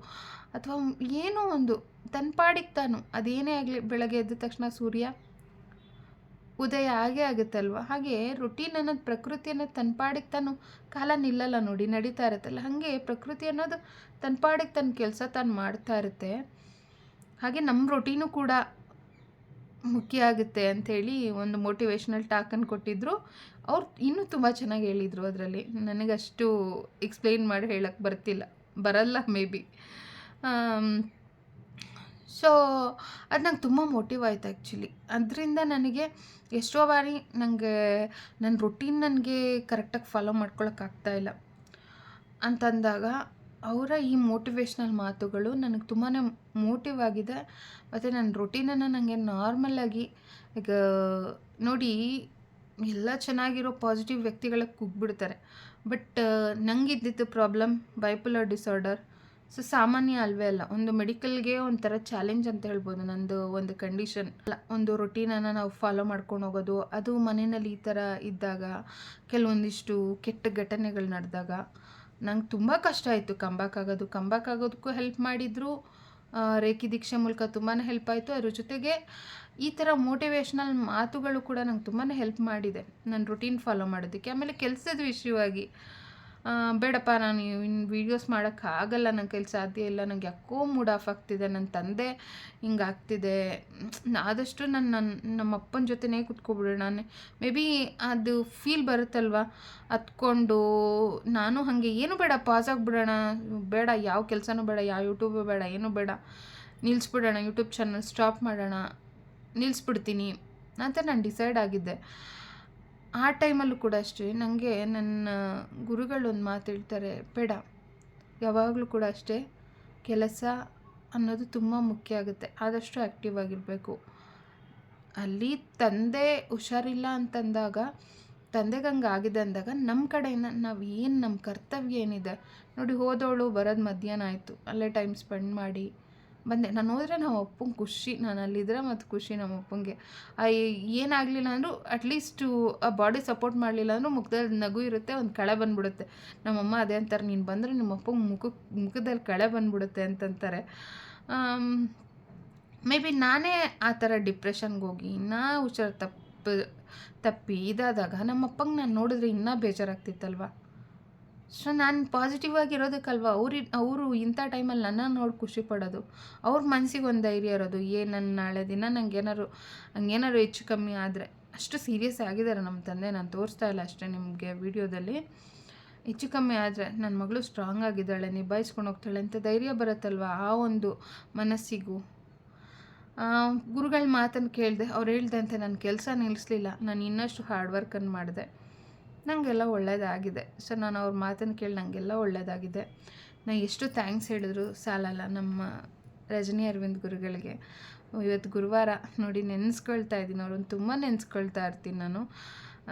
ಅಥವಾ ಏನೋ ಒಂದು ತನ್ನ ಪಾಡಿಗೆ ತಾನು. ಅದೇನೇ ಆಗಲಿ ಬೆಳಗ್ಗೆ ಎದ್ದ ತಕ್ಷಣ ಸೂರ್ಯ ಉದಯ ಆಗೇ ಆಗುತ್ತಲ್ವ? ಹಾಗೆ ರೊಟೀನ್ ಅನ್ನೋದು ಪ್ರಕೃತಿ ಅನ್ನೋದು ತನ್ನ ಪಾಡಿಗೆ ತಾನು ಕಾಲ ನಿಲ್ಲಲ್ಲ ನೋಡಿ, ನಡೀತಾ ಇರುತ್ತಲ್ಲ. ಹಾಗೆ ಪ್ರಕೃತಿ ಅನ್ನೋದು ತನ್ನ ಪಾಡಿಗೆ ತನ್ನ ಕೆಲಸ ತಾನು ಮಾಡ್ತಾ ಇರುತ್ತೆ. ಹಾಗೆ ನಮ್ಮ ರೊಟೀನು ಕೂಡ ಮುಖ್ಯ ಆಗುತ್ತೆ ಅಂಥೇಳಿ ಒಂದು ಮೋಟಿವೇಶ್ನಲ್ ಟಾಕನ್ನು ಕೊಟ್ಟಿದ್ದರು ಅವ್ರು ಇನ್ನೂ ತುಂಬ ಚೆನ್ನಾಗಿ ಹೇಳಿದರು ಅದರಲ್ಲಿ. ನನಗಷ್ಟು ಎಕ್ಸ್ಪ್ಲೈನ್ ಮಾಡಿ ಹೇಳಕ್ಕೆ ಬರ್ತಿಲ್ಲ. ಬರಲ್ಲ ಮೇ ಬಿ. ಸೊ ಅದು ನಂಗೆ ತುಂಬ ಮೋಟಿವ್ ಆಯ್ತು ಆ್ಯಕ್ಚುಲಿ ಅದರಿಂದ ನನಗೆ ಎಷ್ಟೋ ಬಾರಿ ನನಗೆ ನನ್ನ ರೊಟೀನ್ ನನಗೆ ಕರೆಕ್ಟಾಗಿ ಫಾಲೋ ಮಾಡ್ಕೊಳಕ್ಕಾಗ್ತಾ ಇಲ್ಲ. ಅಂತಂದಾಗ ಅವರ ಈ ಮೋಟಿವೇಶ್ನಲ್ ಮಾತುಗಳು ನನಗೆ ತುಂಬಾ ಮೋಟಿವ್ ಆಗಿದೆ. ಮತ್ತು ನನ್ನ ರೊಟೀನನ್ನು ನನಗೆ ನಾರ್ಮಲಾಗಿ ಈಗ ನೋಡಿ ಎಲ್ಲ ಚೆನ್ನಾಗಿರೋ ಪಾಸಿಟಿವ್ ವ್ಯಕ್ತಿಗಳ ಕುಗ್ಬಿಡ್ತಾರೆ. ಬಟ್ ನಂಗಿದ್ದಿದ್ದು ಪ್ರಾಬ್ಲಮ್ ಬೈಪುಲರ್ ಡಿಸಾರ್ಡರ್ ಸೊ ಸಾಮಾನ್ಯ ಅಲ್ವೇ ಅಲ್ಲ, ಒಂದು ಮೆಡಿಕಲ್ಗೆ ಒಂಥರ ಚಾಲೆಂಜ್ ಅಂತ ಹೇಳ್ಬೋದು ನಂದು ಒಂದು ಕಂಡೀಷನ್ ಅಲ್ಲ, ಒಂದು ರೊಟೀನನ್ನು ನಾವು ಫಾಲೋ ಮಾಡ್ಕೊಂಡು ಹೋಗೋದು, ಅದು ಮನೆಯಲ್ಲಿ ಈ ಥರ ಇದ್ದಾಗ, ಕೆಲವೊಂದಿಷ್ಟು ಕೆಟ್ಟ ಘಟನೆಗಳು ನಡೆದಾಗ, ನಂಗೆ ತುಂಬ ಕಷ್ಟ ಆಯಿತು. ಕಂಬ್ಯಾಕ್ ಆಗೋದು ಕಂಬ್ಯಾಕ್ ಆಗೋದಕ್ಕೂ ಹೆಲ್ಪ್ ಮಾಡಿದ್ರು. ರೇಖಿ ದೀಕ್ಷೆ ಮೂಲಕ ತುಂಬಾ ಹೆಲ್ಪ್ ಆಯಿತು. ಅದ್ರ ಜೊತೆಗೆ ಈ ಥರ ಮೋಟಿವೇಶ್ನಲ್ ಮಾತುಗಳು ಕೂಡ ನಂಗೆ ತುಂಬಾ ಹೆಲ್ಪ್ ಮಾಡಿದೆ ನನ್ನ ರುಟೀನ್ ಫಾಲೋ ಮಾಡೋದಕ್ಕೆ. ಆಮೇಲೆ ಕೆಲಸದ ವಿಷಯವಾಗಿ ಬೇಡಪ್ಪ ನಾನು ಇನ್ನು ವೀಡಿಯೋಸ್ ಮಾಡೋಕ್ಕಾಗಲ್ಲ ನನ್ನ ಕೈಲಿ ಸಾಧ್ಯ ಇಲ್ಲ, ನಂಗೆ ಯಾಕೋ ಮೂಡ್ ಆಫ್ ಆಗ್ತಿದೆ ನನ್ನ ತಂದೆ ಹಿಂಗಾಗ್ತಿದೆ ಆದಷ್ಟು ನಾನು ನನ್ನ ನಮ್ಮ ಅಪ್ಪನ ಜೊತೆನೇ ಕುತ್ಕೊಬಿಡೋಣ. ಮೇ ಬಿ ಅದು ಫೀಲ್ ಬರುತ್ತಲ್ವ? ಹತ್ಕೊಂಡು ನಾನು ಹಾಗೆ ಏನು ಬೇಡ ಪಾಸ್ ಆಗಿಬಿಡೋಣ. ಬೇಡ, ಯಾವ ಕೆಲಸನೂ ಬೇಡ, ಯಾವ ಯೂಟ್ಯೂಬು ಬೇಡ, ಏನೂ ಬೇಡ. ನಿಲ್ಲಿಸ್ಬಿಡೋಣ ಯೂಟ್ಯೂಬ್ ಚಾನಲ್ ಸ್ಟಾಪ್ ಮಾಡೋಣ. ನಿಲ್ಲಿಸ್ಬಿಡ್ತೀನಿ ಅಂತ ನಾನು ಡಿಸೈಡ್ ಆಗಿದ್ದೆ. ಆ ಟೈಮಲ್ಲೂ ಕೂಡ ಅಷ್ಟೇ ನನಗೆ ನನ್ನ ಗುರುಗಳು ಒಂದು ಮಾತು ಹೇಳ್ತಾರೆ, ಬೇಡ, ಯಾವಾಗಲೂ ಕೂಡ ಅಷ್ಟೇ, ಕೆಲಸ ಅನ್ನೋದು ತುಂಬ ಮುಖ್ಯ ಆಗುತ್ತೆ, ಆದಷ್ಟು ಆ್ಯಕ್ಟಿವ್ ಆಗಿರಬೇಕು. ಅಲ್ಲಿ ತಂದೆ ಹುಷಾರಿಲ್ಲ ಅಂತಂದಾಗ, ತಂದೆಗೆ ಹಂಗೆ ಆಗಿದೆ ಅಂದಾಗ ನಮ್ಮ ಕಡೆಯಿಂದ ನಾವು ಏನು ನಮ್ಮ ಕರ್ತವ್ಯ ಏನಿದೆ, ನೋಡಿ ಹೋದವಳು ಬರೋದು ಮಧ್ಯಾಹ್ನ ಆಯಿತು, ಅಲ್ಲೇ ಟೈಮ್ ಸ್ಪೆಂಡ್ ಮಾಡಿ ಬಂದೆ. ನಾನು ಹೋದರೆ ನಮ್ಮ ಅಪ್ಪಂಗೆ ಖುಷಿ. ನಾನು ಅಲ್ಲಿದ್ದರೆ ಮತ್ತು ಖುಷಿ ನಮ್ಮ ಅಪ್ಪಂಗೆ. ಏನಾಗಲಿಲ್ಲ ಅಂದರೂ ಅಟ್ಲೀಸ್ಟು ಆ ಬಾಡಿ ಸಪೋರ್ಟ್ ಮಾಡಲಿಲ್ಲ ಅಂದರೂ ಮುಖದಲ್ಲಿ ನಗು ಇರುತ್ತೆ, ಒಂದು ಕಳೆ ಬಂದ್ಬಿಡುತ್ತೆ. ನಮ್ಮಮ್ಮ ಅದೇ ಅಂತಾರೆ, ನೀನು ಬಂದರೆ ನಿಮ್ಮ ಅಪ್ಪಂಗೆ ಮುಖಕ್ಕೆ ಮುಖದಲ್ಲಿ ಕಳೆ ಬಂದ್ಬಿಡುತ್ತೆ ಅಂತಂತಾರೆ ಮೇ ಬಿ ನಾನೇ ಆ ಥರ ಡಿಪ್ರೆಷನ್ಗೆ ಹೋಗಿ ನಾ ಹುಷಾರು ತಪ್ಪು, ತಪ್ಪಿ ಇದಾದಾಗ ನಮ್ಮ ಅಪ್ಪಂಗೆ ನಾನು ನೋಡಿದ್ರೆ ಇನ್ನೂ ಬೇಜಾರಾಗ್ತಿತ್ತಲ್ವ? ಸೊ ನಾನು ಪಾಸಿಟಿವ್ ಆಗಿರೋದಕ್ಕಲ್ವ ಅವ್ರಿ ಅವರು ಇಂಥ ಟೈಮಲ್ಲಿ ನನ್ನ ನೋಡಿ ಖುಷಿ ಪಡೋದು. ಅವ್ರ ಮನಸ್ಸಿಗೆ ಒಂದು ಧೈರ್ಯ ಇರೋದು. ಏ ನನ್ನ ನಾಳೆ ದಿನ ನಂಗೆ ಏನಾರು ಹಂಗೇನಾರು ಹೆಚ್ಚು ಕಮ್ಮಿ ಆದರೆ. ಅಷ್ಟು ಸೀರಿಯಸ್ ಆಗಿದ್ದಾರೆ ನಮ್ಮ ತಂದೆ. ನಾನು ತೋರಿಸ್ತಾ ಇಲ್ಲ ಅಷ್ಟೇ ನಿಮಗೆ ವಿಡಿಯೋದಲ್ಲಿ. ಹೆಚ್ಚು ಕಮ್ಮಿ ಆದರೆ ನನ್ನ ಮಗಳು ಸ್ಟ್ರಾಂಗ್ ಆಗಿದ್ದಾಳೆ. ನಿಭಾಯಿಸ್ಕೊಂಡು ಹೋಗ್ತಾಳೆ. ಅಂತ ಧೈರ್ಯ ಬರುತ್ತಲ್ವ? ಆ ಒಂದು ಮನಸ್ಸಿಗೂ. ಗುರುಗಳ ಮಾತನ್ನು ಕೇಳಿದೆ, ಅವ್ರು ಹೇಳ್ದಂತೆ ನನ್ನ ಕೆಲಸ ನಿಲ್ಲಿಸಲಿಲ್ಲ ನಾನು ಇನ್ನಷ್ಟು ಹಾರ್ಡ್ ವರ್ಕನ್ನು ಮಾಡಿದೆ. ನನಗೆಲ್ಲ ಒಳ್ಳೆಯದಾಗಿದೆ ಸೊ ನಾನು ಅವ್ರ ಮಾತನ್ನು ಕೇಳಿ ನನಗೆಲ್ಲ ಒಳ್ಳೆಯದಾಗಿದೆ ನಾನು ಎಷ್ಟು ಥ್ಯಾಂಕ್ಸ್ ಹೇಳಿದ್ರು ಸಾಲಲ್ಲ ನಮ್ಮ ರಜನಿ ಅರವಿಂದ್ ಗುರುಗಳಿಗೆ. ಇವತ್ತು ಗುರುವಾರ ನೋಡಿ ನೆನೆಸ್ಕೊಳ್ತಾ ಇದ್ದೀನಿ, ಅವ್ರನ್ನ ತುಂಬ ನೆನೆಸ್ಕೊಳ್ತಾ ಇರ್ತೀನಿ ನಾನು.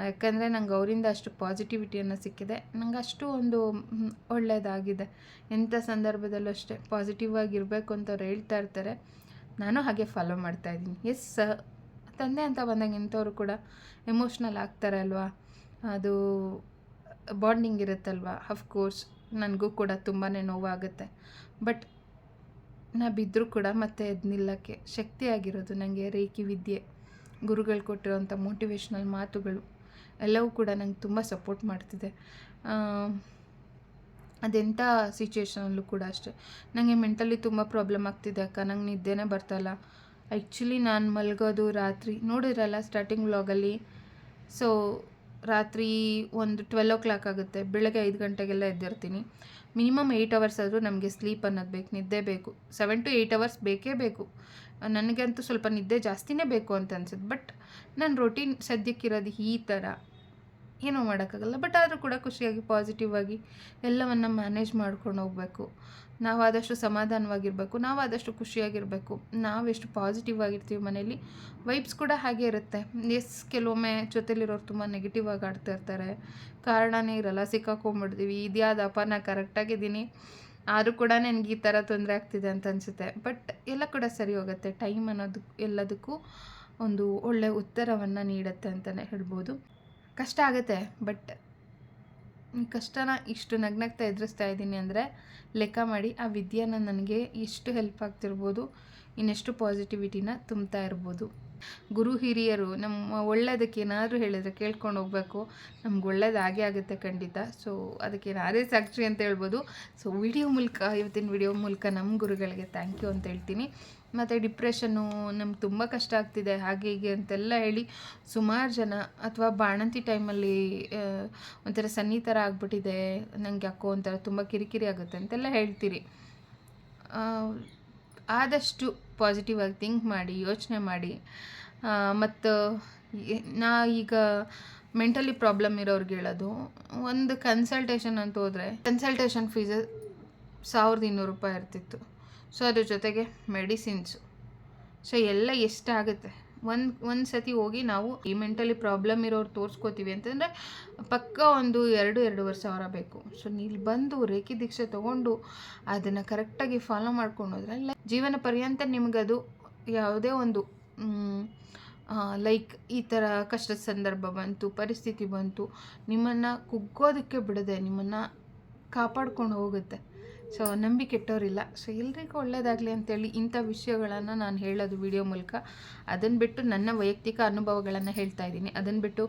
ಯಾಕಂದರೆ ನಂಗೆ ಅವರಿಂದ ಅಷ್ಟು ಪಾಸಿಟಿವಿಟಿಯನ್ನು ಸಿಕ್ಕಿದೆ. ನಂಗೆ ಅಷ್ಟು ಒಂದು ಒಳ್ಳೆಯದಾಗಿದೆ ಎಂಥ ಸಂದರ್ಭದಲ್ಲೂ ಅಷ್ಟೇ ಪಾಸಿಟಿವ್ ಆಗಿರಬೇಕು ಅಂತ ಅವ್ರು ಹೇಳ್ತಾ ಇರ್ತಾರೆ. ನಾನು ಹಾಗೆ ಫಾಲೋ ಮಾಡ್ತಾ ಇದ್ದೀನಿ. ಎಸ್ ತಂದೆ ಅಂತ ಬಂದಾಗ ಇಂಥವ್ರು ಕೂಡ ಎಮೋಷ್ನಲ್ ಆಗ್ತಾರೆ ಅಲ್ವಾ? ಅದು ಬಾಂಡಿಂಗ್ ಇರುತ್ತಲ್ವ? ಅಫ್ಕೋರ್ಸ್ ನನಗೂ ಕೂಡ ತುಂಬಾ ನೋವಾಗುತ್ತೆ. ಬಟ್ ನಾ ಬಿದ್ದರೂ ಕೂಡ ಮತ್ತೆ ಎದ್ದು ನಿಲ್ಲಕ್ಕೆ ಶಕ್ತಿ ಆಗಿರೋದು ನನಗೆ ರೇಖಿ ವಿದ್ಯೆ. ಗುರುಗಳು ಕೊಟ್ಟಿರೋಂಥ ಮೋಟಿವೇಶ್ನಲ್ ಮಾತುಗಳು ಎಲ್ಲವೂ ಕೂಡ ನಂಗೆ ತುಂಬ ಸಪೋರ್ಟ್ ಮಾಡ್ತಿದೆ. ಅದೆಂಥ ಸಿಚುವೇಶನಲ್ಲೂ ಕೂಡ ಅಷ್ಟೆ. ನನಗೆ ಮೆಂಟಲಿ ತುಂಬ ಪ್ರಾಬ್ಲಮ್ ಆಗ್ತಿದೆ ಅಕ್ಕ. ನಂಗೆ ನಿದ್ದೆನೇ ಬರ್ತಲ್ಲ ಆ್ಯಕ್ಚುಲಿ ನಾನು ಮಲಗೋದು ರಾತ್ರಿ. ನೋಡಿದ್ರಲ್ಲ ಸ್ಟಾರ್ಟಿಂಗ್ ವ್ಲಾಗಲ್ಲಿ ಸೊ ರಾತ್ರಿ ಒಂದು ಟ್ವೆಲ್ ಓ ಕ್ಲಾಕ್ ಆಗುತ್ತೆ. ಬೆಳಗ್ಗೆ ಐದು ಗಂಟೆಗೆಲ್ಲ ಎದ್ದಿರ್ತೀನಿ ಮಿನಿಮಮ್ ಏಯ್ಟ್ ಅವರ್ಸ್ ಆದರೂ ನಮಗೆ ಸ್ಲೀಪ್ ಅನ್ನೋದು ಬೇಕು, ನಿದ್ದೆ ಬೇಕು. ಸೆವೆನ್ ಟು ಏಯ್ಟ್ ಅವರ್ಸ್ ಬೇಕೇ ಬೇಕು. ನನಗಂತೂ ಸ್ವಲ್ಪ ನಿದ್ದೆ ಜಾಸ್ತಿನೇ ಬೇಕು ಅಂತ ಅನ್ಸುತ್ತೆ. ಬಟ್ ನನ್ನ ರೊಟೀನ್ ಸದ್ಯಕ್ಕಿರೋದು ಈ ಥರ ಏನೂ ಮಾಡೋಕ್ಕಾಗಲ್ಲ. ಬಟ್ ಆದರೂ ಕೂಡ ಖುಷಿಯಾಗಿ ಪಾಸಿಟಿವ್ ಆಗಿ ಎಲ್ಲವನ್ನು ಮ್ಯಾನೇಜ್ ಮಾಡ್ಕೊಂಡು ಹೋಗಬೇಕು. ನಾವಾದಷ್ಟು ಸಮಾಧಾನವಾಗಿರಬೇಕು ನಾವಾದಷ್ಟು ಖುಷಿಯಾಗಿರಬೇಕು ನಾವೆಷ್ಟು ಪಾಸಿಟಿವ್ ಆಗಿರ್ತೀವಿ ಮನೇಲಿ ವೈಬ್ಸ್ ಕೂಡ ಹಾಗೆ ಇರುತ್ತೆ. ಎಸ್ ಕೆಲವೊಮ್ಮೆ ಜೊತೆಲಿರೋರು ತುಂಬ ನೆಗೆಟಿವ್ ಆಗಿ ಆಡ್ತಾ ಇರ್ತಾರೆ. ಕಾರಣನೇ ಇರಲ್ಲ, ಸಿಕ್ಕಾಕೊಂಡ್ಬಿಡ್ತೀವಿ. ಇದ್ಯಾದಪ್ಪ ನಾ ಕರೆಕ್ಟಾಗಿದ್ದೀನಿ ಆದರೂ ಕೂಡ ನನಗೆ ಈ ಥರ ತೊಂದರೆ ಆಗ್ತಿದೆ ಅಂತ ಅನಿಸುತ್ತೆ. ಬಟ್ ಎಲ್ಲ ಕೂಡ ಸರಿ ಹೋಗುತ್ತೆ. ಟೈಮ್ ಅನ್ನೋದು ಎಲ್ಲದಕ್ಕೂ ಒಂದು ಒಳ್ಳೆಯ ಉತ್ತರವನ್ನು ನೀಡುತ್ತೆ ಅಂತಲೇ ಹೇಳ್ಬೋದು. ಕಷ್ಟ ಆಗುತ್ತೆ ಬಟ್ ಕಷ್ಟನ ಇಷ್ಟು ನಗ್ನಗ್ತಾ ಎದುರಿಸ್ತಾ ಇದ್ದೀನಿ ಅಂದರೆ ಲೆಕ್ಕ ಮಾಡಿ ಆ ವಿದ್ಯೆನ ನನಗೆ ಎಷ್ಟು ಹೆಲ್ಪ್ ಆಗ್ತಿರ್ಬೋದು, ಇನ್ನೆಷ್ಟು ಪಾಸಿಟಿವಿಟಿನ ತುಂಬ್ತಾ ಇರ್ಬೋದು. ಗುರು ಹಿರಿಯರು ನಮ್ಮ ಒಳ್ಳೇದಕ್ಕೆ ಏನಾದರೂ ಹೇಳಿದರೆ ಕೇಳ್ಕೊಂಡು ಹೋಗಬೇಕು. ನಮ್ಗೆ ಒಳ್ಳೇದು ಆಗೇ ಆಗುತ್ತೆ ಖಂಡಿತ. ಸೊ ಅದಕ್ಕೆ ನಾನೇ ಸಾಕ್ಷಿ ಅಂತ ಹೇಳ್ಬೋದು. ಸೊ ವಿಡಿಯೋ ಮೂಲಕ, ಇವತ್ತಿನ ವಿಡಿಯೋ ಮೂಲಕ ನಮ್ಮ ಗುರುಗಳಿಗೆ ಥ್ಯಾಂಕ್ ಯು ಅಂತ ಹೇಳ್ತೀನಿ. ಮತ್ತು ಡಿಪ್ರೆಷನ್ನು ನಮ್ಗೆ ತುಂಬ ಕಷ್ಟ ಆಗ್ತಿದೆ. ಹಾಗೆ ಹೀಗೆ ಅಂತೆಲ್ಲ ಹೇಳಿ ಸುಮಾರು ಜನ ಅಥವಾ ಬಾಣಂತಿ ಟೈಮಲ್ಲಿ ಒಂಥರ ಸನ್ನಿ ಥರ ಆಗ್ಬಿಟ್ಟಿದೆ. ನನಗೆ ಯಾಕೋ ಒಂಥರ ತುಂಬ ಕಿರಿಕಿರಿ ಆಗುತ್ತೆ ಅಂತೆಲ್ಲ ಹೇಳ್ತೀರಿ. ಆದಷ್ಟು ಪಾಸಿಟಿವ್ ಆಗಿ ಥಿಂಕ್ ಮಾಡಿ, ಯೋಚನೆ ಮಾಡಿ. ಮತ್ತು ನಾ ಈಗ ಮೆಂಟಲಿ ಪ್ರಾಬ್ಲಮ್ ಇರೋರ್ಗೆ ಹೇಳೋದು. ಒಂದು ಕನ್ಸಲ್ಟೇಷನ್ ಅಂತ ಹೋದರೆ ಕನ್ಸಲ್ಟೇಷನ್ ಫೀಸ್ ಸಾವಿರದ ಇನ್ನೂರು ರೂಪಾಯಿ ಇರ್ತಿತ್ತು. ಸೊ ಅದ್ರ ಜೊತೆಗೆ ಮೆಡಿಸಿನ್ಸು ಸೊ ಎಲ್ಲ ಎಷ್ಟಾಗುತ್ತೆ? ಒಂದು ಒಂದು ಸತಿ ಹೋಗಿ ನಾವು ಈ ಮೆಂಟಲಿ ಪ್ರಾಬ್ಲಮ್ ಇರೋರು ತೋರಿಸ್ಕೋತೀವಿ ಅಂತಂದರೆ ಪಕ್ಕ ಒಂದು ಎರಡು, ಎರಡೂವರೆ ಸಾವಿರ ಬೇಕು. ಸೊ ನೀವು ಬಂದು ರೇಖಿ ದೀಕ್ಷೆ ತೊಗೊಂಡು ಅದನ್ನು ಕರೆಕ್ಟಾಗಿ ಫಾಲೋ ಮಾಡ್ಕೊಂಡು ಹೋದ್ರೆ ಜೀವನ ಪರ್ಯಂತ ನಿಮಗದು ಯಾವುದೇ ಒಂದು ಲೈಕ್ ಈ ಥರ ಕಷ್ಟದ ಸಂದರ್ಭ ಬಂತು, ಪರಿಸ್ಥಿತಿ ಬಂತು, ನಿಮ್ಮನ್ನು ಕುಗ್ಗೋದಕ್ಕೆ ಬಿಡದೆ ನಿಮ್ಮನ್ನು ಕಾಪಾಡ್ಕೊಂಡು ಹೋಗುತ್ತೆ. ಸೊ ನಂಬಿ ಸೊ ಎಲ್ರಿಗೂ ಒಳ್ಳೆಯದಾಗಲಿ ಅಂತೇಳಿ ಇಂಥ ವಿಷಯಗಳನ್ನು ನಾನು ಹೇಳೋದು ವಿಡಿಯೋ ಮೂಲಕ. ಅದನ್ನು ಬಿಟ್ಟು ನನ್ನ ವೈಯಕ್ತಿಕ ಅನುಭವಗಳನ್ನು ಹೇಳ್ತಾ ಇದ್ದೀನಿ. ಅದನ್ನು ಬಿಟ್ಟು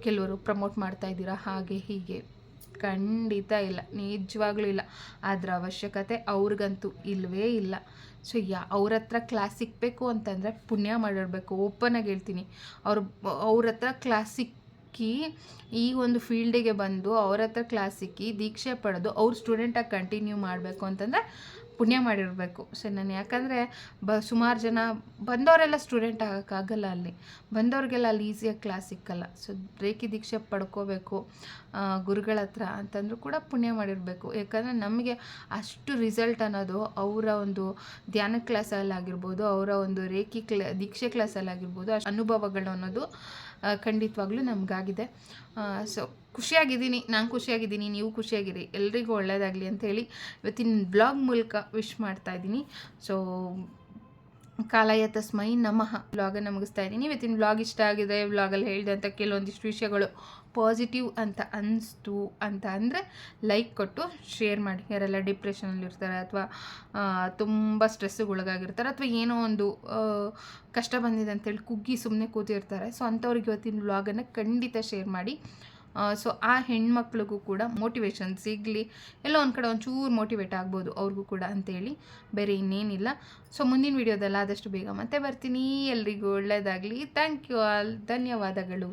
ಕೆಲವರು ಪ್ರಮೋಟ್ ಮಾಡ್ತಾ ಇದ್ದೀರಾ? ಹಾಗೆ, ಹೀಗೆ. ಖಂಡಿತ ಇಲ್ಲ. ನಿಜವಾಗ್ಲೂ ಇಲ್ಲ. ಅದರ ಅವಶ್ಯಕತೆ ಅವ್ರಿಗಂತೂ ಇಲ್ಲವೇ ಇಲ್ಲ. ಸೊ ಯಾ ಅವ್ರ ಹತ್ರ ಕ್ಲಾಸ್ ಸಿಕ್ಕಬೇಕು ಅಂತಂದರೆ ಪುಣ್ಯ ಮಾಡಿರಬೇಕು. ಓಪನಾಗಿ ಹೇಳ್ತೀನಿ. ಅವ್ರ ಅವ್ರ ಹತ್ರ ಕ್ಲಾಸ್ ಸಿಕ್ಕಿ ಈ ಒಂದು ಫೀಲ್ಡಿಗೆ ಬಂದು ಅವ್ರ ಹತ್ರ ಕ್ಲಾಸ್ ಸಿಕ್ಕಿ ದೀಕ್ಷೆ ಪಡೆದು ಅವ್ರ ಸ್ಟೂಡೆಂಟಾಗಿ ಕಂಟಿನ್ಯೂ ಮಾಡಬೇಕು ಅಂತಂದರೆ ಪುಣ್ಯ ಮಾಡಿರಬೇಕು. ಸೊ ನಾನು ಯಾಕಂದರೆ ಬ ಸುಮಾರು ಜನ ಬಂದವರೆಲ್ಲ ಸ್ಟೂಡೆಂಟ್ ಆಗೋಕ್ಕಾಗಲ್ಲ ಅಲ್ಲಿ. ಬಂದವ್ರಿಗೆಲ್ಲ ಅಲ್ಲಿ ಈಸಿಯಾಗಿ ಕ್ಲಾಸ್ ಸಿಕ್ಕಲ್ಲ. ಸೊ ರೇಖಿ ದೀಕ್ಷೆ ಪಡ್ಕೋಬೇಕು ಗುರುಗಳ ಹತ್ರ ಅಂತಂದ್ರೂ ಕೂಡ ಪುಣ್ಯ ಮಾಡಿರಬೇಕು. ಯಾಕಂದರೆ ನಮಗೆ ಅಷ್ಟು ರಿಸಲ್ಟ್ ಅನ್ನೋದು ಅವರ ಒಂದು ಧ್ಯಾನ ಕ್ಲಾಸಲ್ಲಾಗಿರ್ಬೋದು ಅವರ ಒಂದು ರೇಖಿ ಕ್ಲಾ, ದೀಕ್ಷೆ ಕ್ಲಾಸಲ್ಲಾಗಿರ್ಬೋದು ಅಷ್ಟು ಅನುಭವಗಳು ಅನ್ನೋದು ಖಂಡಿತವಾಗ್ಲೂ ನಮಗಾಗಿದೆ. ಸೊ ಖುಷಿಯಾಗಿದ್ದೀನಿ, ನಾನು ಖುಷಿಯಾಗಿದ್ದೀನಿ, ನೀವು ಖುಷಿಯಾಗಿರಿ, ಎಲ್ರಿಗೂ ಒಳ್ಳೆಯದಾಗಲಿ ಅಂತೇಳಿ ಇವತ್ತಿನ ಬ್ಲಾಗ್ ಮೂಲಕ ವಿಶ್ ಮಾಡ್ತಾ ಇದ್ದೀನಿ. ಸೊ ಕಾಲಯ ತಸ್ಮೈ ನಮಃ. ವ್ಲಾಗನ್ನು ಮುಗಿಸ್ತಾ ಇದ್ದೀನಿ. ಇವತ್ತಿನ ಬ್ಲಾಗ್ ಇಷ್ಟ ಆಗಿದೆ ವ್ಲಾಗಲ್ಲಿ ಹೇಳಿದಂಥ ಕೆಲವೊಂದಿಷ್ಟು ವಿಷಯಗಳು ಪಾಸಿಟಿವ್ ಅಂತ ಅನಿಸ್ತು ಅಂತ ಅಂದರೆ ಲೈಕ್ ಕೊಟ್ಟು ಶೇರ್ ಮಾಡಿ. ಯಾರೆಲ್ಲ ಡಿಪ್ರೆಷನಲ್ಲಿ ಇರ್ತಾರೆ ಅಥವಾ ತುಂಬ ಸ್ಟ್ರೆಸ್ಸಿಗೆ ಒಳಗಾಗಿರ್ತಾರೆ ಅಥವಾ ಏನೋ ಒಂದು ಕಷ್ಟ ಬಂದಿದೆ ಅಂತೇಳಿ ಕುಗ್ಗಿ ಸುಮ್ಮನೆ ಕೂತಿರ್ತಾರೆ. ಸೊ ಅಂಥವ್ರಿಗೆ ಇವತ್ತಿನ ವ್ಲಾಗನ್ನು ಖಂಡಿತ ಶೇರ್ ಮಾಡಿ. ಸೊ ಆ ಹೆಣ್ಮಕ್ಳಿಗೂ ಕೂಡ ಮೋಟಿವೇಶನ್ ಸಿಗಲಿ. ಎಲ್ಲೋ ಒಂದು ಕಡೆ ಒಂಚೂರು ಮೋಟಿವೇಟ್ ಆಗ್ಬೋದು ಅವ್ರಿಗೂ ಕೂಡ ಅಂತೇಳಿ. ಬೇರೆ ಇನ್ನೇನಿಲ್ಲ. ಸೊ ಮುಂದಿನ ವಿಡಿಯೋದಲ್ಲಿ ಆದಷ್ಟು ಬೇಗ ಮತ್ತೆ ಬರ್ತೀನಿ. ಎಲ್ರಿಗೂ ಒಳ್ಳೆಯದಾಗಲಿ ಥ್ಯಾಂಕ್ ಯು ಆಲ್ ಧನ್ಯವಾದಗಳು.